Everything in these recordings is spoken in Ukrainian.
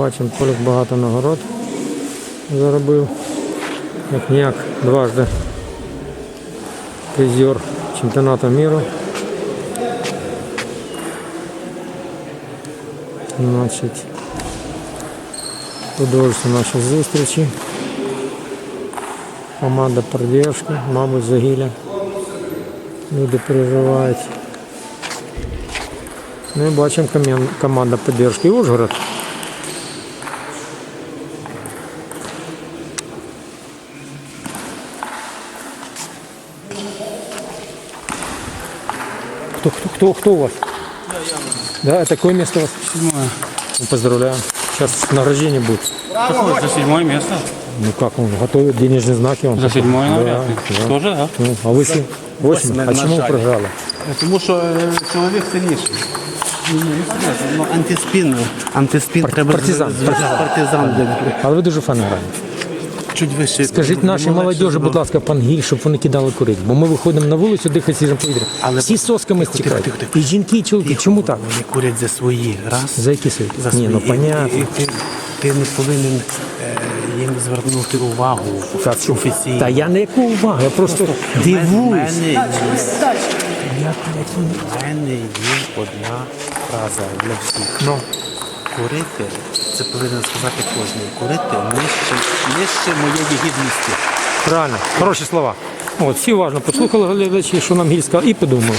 Бачимо, Полік багато нагород заробив. Як ніяк дважди призер чемпіонату миру. Значить, продовжуються наші зустрічі. Команда поддержки, мабуть, загілля. Люди переживають. Ну і бачимо коман- команда поддержки Ужгород. Кто, кто, кто, кто у вас? Да, я. это какое место у вас? Седьмое. Ну, поздравляю. Сейчас награждение будет. За седьмое место. Ну как он готовит денежные знаки? Он За седьмое, Да, да. Тоже, да? Ну, а ви сім? Восемь. А чому ви програли? Тому що е, чоловік сильніший. Ну, антиспін. Антиспін Пар- треба партизан. з- з- партизан. де- Але ви дуже фан граєте. Чуть вище. Скажіть нашій молодіжі, будь ласка, пан Гіль, щоб вони кидали курити. Бо ми виходимо на вулицю, дихати свіжим повітрям. Але- Всі сосками Тихо, стікають. тихо, тихо. І жінки, і чоловіки. Чому так? Вони курять за свої. Раз. За які свої? За Ні, ну І- понятно. І, і ти, ти не повинен е, їм звернути увагу Та, офіційно. Та я не яку увагу, я просто У дивуюсь. мене, є- мене є одна фраза для всіх. Курити, це повинен сказати кожен. Курити нижче, нижче моєї гідності. правильно, хороші слова. От, всі уважно послухали глядачі, що нам Гіль сказав, і подумали.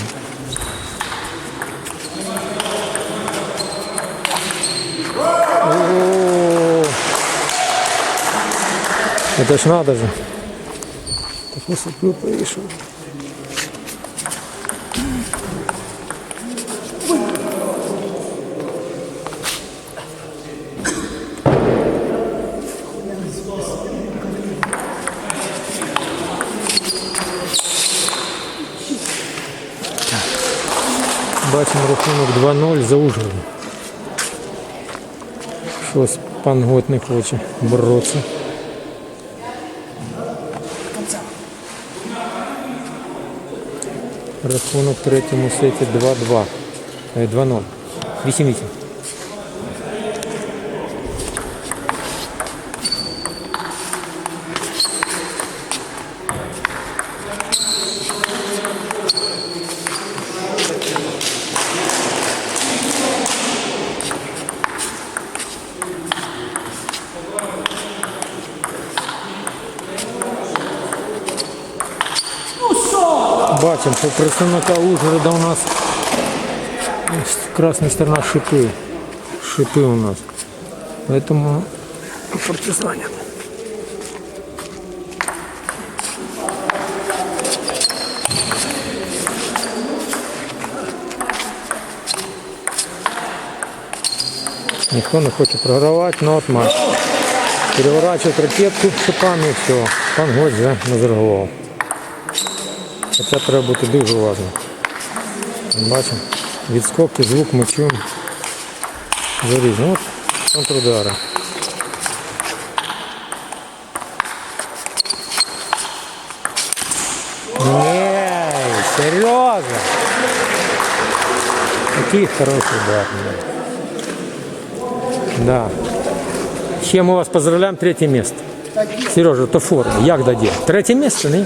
О, Это ж надо же. Так высоко пришел. Бачимо рахунок 2-0 за Ужгородом. Щось пан Гот хоче боротися. Рахунок в третьому сеті 2-2. Е, 2-0. 8-8. Бачимо, що представника Ужгорода у нас красна сторона шипи. Шипи у нас. Поэтому партизанят. Ніхто не хоче програвати, но от матч. Переворачують ракетку шипами і все. Пан Годь вже назаргував. Хоча треба бути дуже уважним. Бачимо, відскоки, звук ми чуємо. Зарізно. От контрудари. Ей, серйозно. Такий хороший брат. Да. Чем мы вас поздравляем, третье место. Сережа, то форма. Як дадє? Третє місце, не?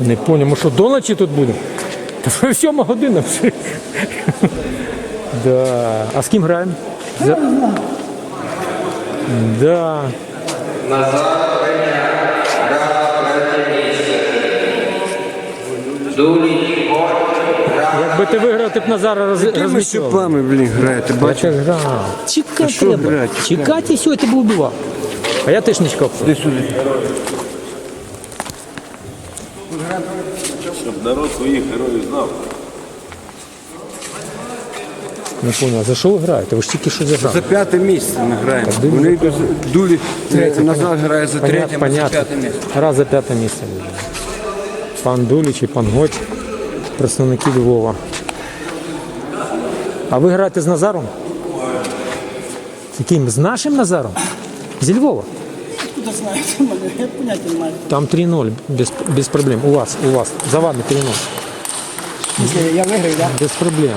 Не понял, ми що до ночі тут будемо? Та вже сьома година вже. Да. А з ким граємо? За... Да. Якби ти виграв, ти б Назара роз... Якими розмічував. щупами, блін, граєте? Бачиш? так грав. Чекати треба. Чекати і все, ти б убивав. А я теж не чекав. Іди сюди. Щоб народ своїх героїв знав. Не понял, за що ви граєте? Ви ж тільки що зіграли. За п'яте місце ми граємо. дивно. Вони йдуть дулі Третє, назад понятно. грає за Понятно, третє, ми за понятно. п'яте місце. Раз за п'яте місце вийде. Пан Дуліч і пан Гоч, представники Львова. А ви граєте з Назаром? З яким? З нашим Назаром? Зі Львова? Куда знаєте мене? Я поняття не маю. Там 3-0, без, без проблем. У вас, у вас. За вами 3-0. Я виграю, так? Без проблем.